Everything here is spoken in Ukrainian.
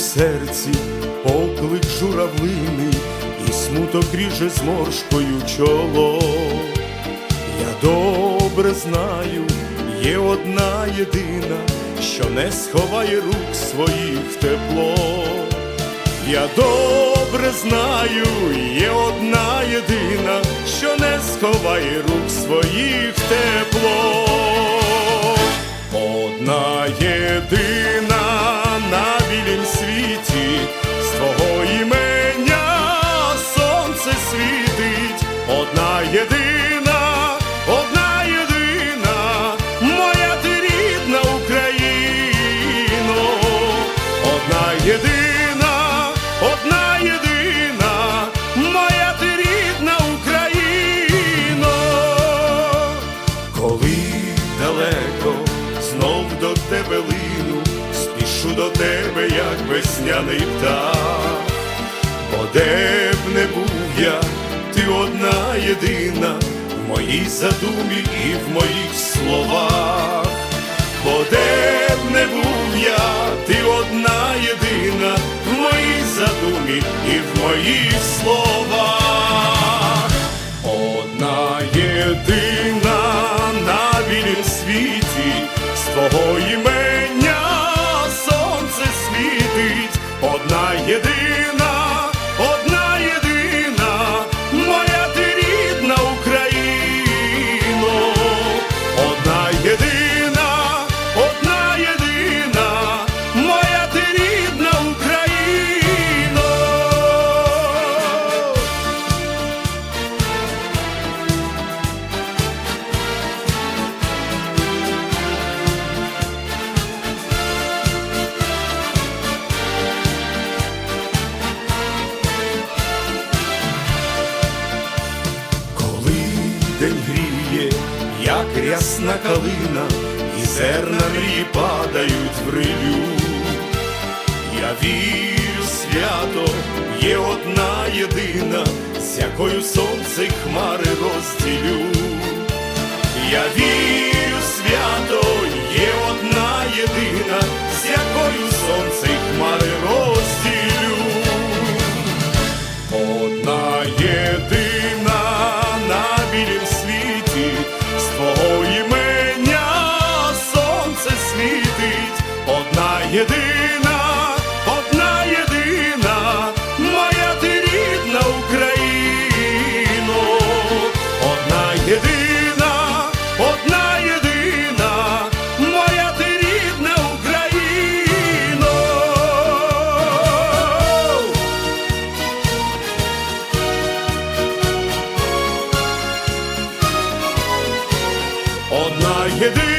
серці поклик журавлини, і смуток ріже зморшкою чоло. Я добре знаю, є одна єдина, що не сховає рук своїх тепло. Я добре знаю, є одна єдина, що не сховає рук своїх тепло. Єдина, одна єдина, моя ти рідна Україно, одна єдина, одна єдина, моя ти рідна Україно. Коли далеко знов до тебе лину, спішу до тебе, як весняний птах, бо де б не був я, ти одна єдина в моїй задумі і в моїх словах, бо де б не був я, ти одна єдина в моїй задумі і в моїх словах. Одна єдина на білім світі, з твого імення день гріє, як рясна калина, і зерна мрії падають в рилю. Я вірю свято, є одна єдина, з якою сонце хмари розділю. Я вірю єдина, одна єдина, моя ти рідна Україна, одна єдина, одна єдина, моя ти рідна Україна, Одна єдина.